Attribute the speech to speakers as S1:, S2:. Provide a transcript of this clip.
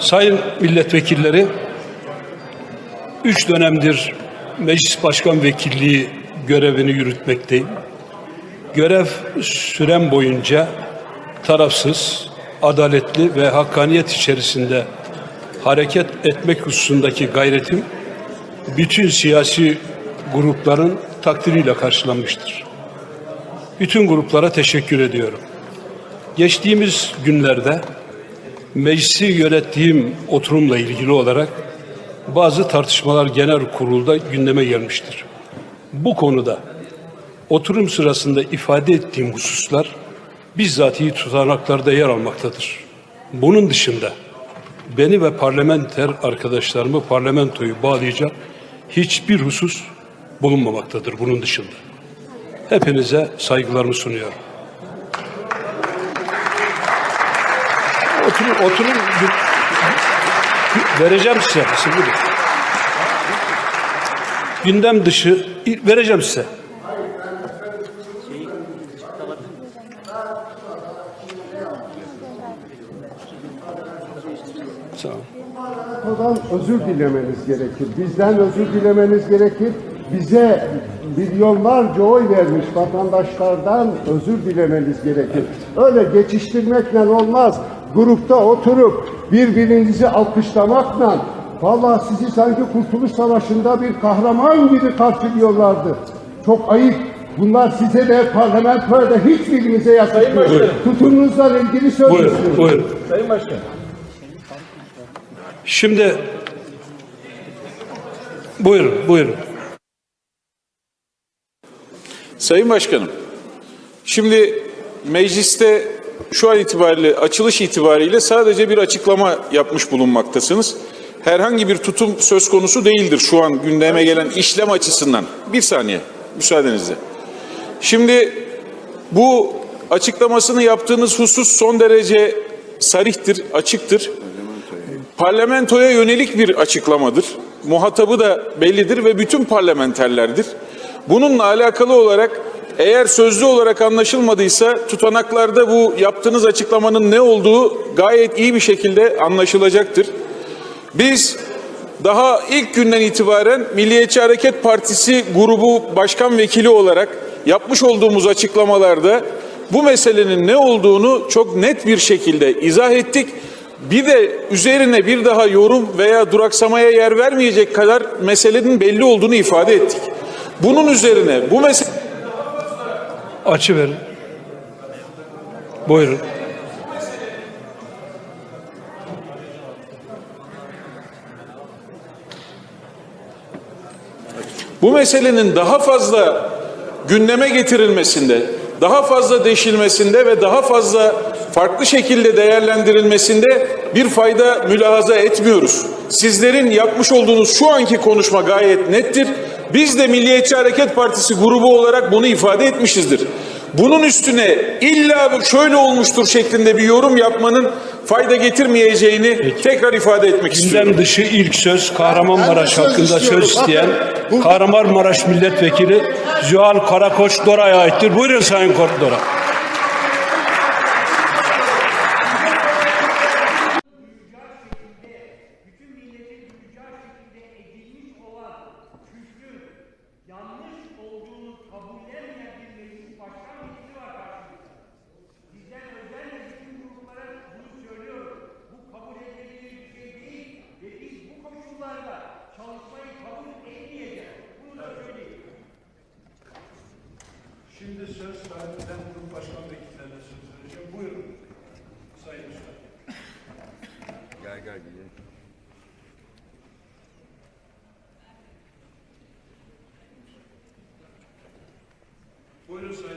S1: Sayın milletvekilleri, üç dönemdir meclis başkan vekilliği görevini yürütmekteyim. Görev sürem boyunca tarafsız, adaletli ve hakkaniyet içerisinde hareket etmek hususundaki gayretim bütün siyasi grupların takdiriyle karşılanmıştır. Bütün gruplara teşekkür ediyorum. Geçtiğimiz günlerde meclisi yönettiğim oturumla ilgili olarak bazı tartışmalar genel kurulda gündeme gelmiştir. Bu konuda oturum sırasında ifade ettiğim hususlar bizzatihi tutanaklarda yer almaktadır. Bunun dışında beni ve parlamenter arkadaşlarımı parlamentoyu bağlayacak hiçbir husus bulunmamaktadır bunun dışında. Hepinize saygılarımı sunuyorum. Oturun, oturun. Vereceğim size. Siz buyurun. Gündem dışı vereceğim size. Sağ olun.
S2: Ondan özür dilemeniz gerekir. Bizden özür dilemeniz gerekir. Bize milyonlarca oy vermiş vatandaşlardan özür dilemeniz gerekir. Öyle geçiştirmekle olmaz. Grupta oturup birbirinizi alkışlamakla vallahi sizi sanki Kurtuluş Savaşı'nda bir kahraman gibi karşılıyorlardı. Çok ayıp. Bunlar size de parlamentoya da hiçbirinize yakışmıyor. Tutumunuzla ilgili söz
S1: Buyurun,
S2: istiyorum.
S1: buyurun.
S3: Sayın Başkan.
S1: Şimdi buyurun, buyurun.
S3: Sayın Başkanım, şimdi mecliste şu an itibariyle, açılış itibariyle sadece bir açıklama yapmış bulunmaktasınız. Herhangi bir tutum söz konusu değildir şu an gündeme gelen işlem açısından. Bir saniye, müsaadenizle. Şimdi bu açıklamasını yaptığınız husus son derece sarihtir, açıktır. Parlamentoya yönelik bir açıklamadır. Muhatabı da bellidir ve bütün parlamenterlerdir. Bununla alakalı olarak eğer sözlü olarak anlaşılmadıysa tutanaklarda bu yaptığınız açıklamanın ne olduğu gayet iyi bir şekilde anlaşılacaktır. Biz daha ilk günden itibaren Milliyetçi Hareket Partisi grubu başkan vekili olarak yapmış olduğumuz açıklamalarda bu meselenin ne olduğunu çok net bir şekilde izah ettik. Bir de üzerine bir daha yorum veya duraksamaya yer vermeyecek kadar meselenin belli olduğunu ifade ettik. Bunun üzerine bu mesele
S1: Açı verin. Buyurun.
S3: bu meselenin daha fazla gündeme getirilmesinde, daha fazla deşilmesinde ve daha fazla farklı şekilde değerlendirilmesinde bir fayda mülahaza etmiyoruz. Sizlerin yapmış olduğunuz şu anki konuşma gayet nettir. Biz de Milliyetçi Hareket Partisi grubu olarak bunu ifade etmişizdir. Bunun üstüne illa şöyle olmuştur şeklinde bir yorum yapmanın fayda getirmeyeceğini tekrar ifade etmek istiyorum.
S1: Gündem dışı ilk söz Kahramanmaraş
S2: Ben söz
S1: hakkında
S2: istiyorum.
S1: söz isteyen Kahramanmaraş Milletvekili Zuhal Karakoç Dora'ya aittir. Buyurun Sayın Kor- Dora. Şimdi söz sahibi ben Grup Başkan Vekillerine söz vereceğim. Buyurun Sayın Usta.
S4: Gel gel gidelim. Buyurun Sayın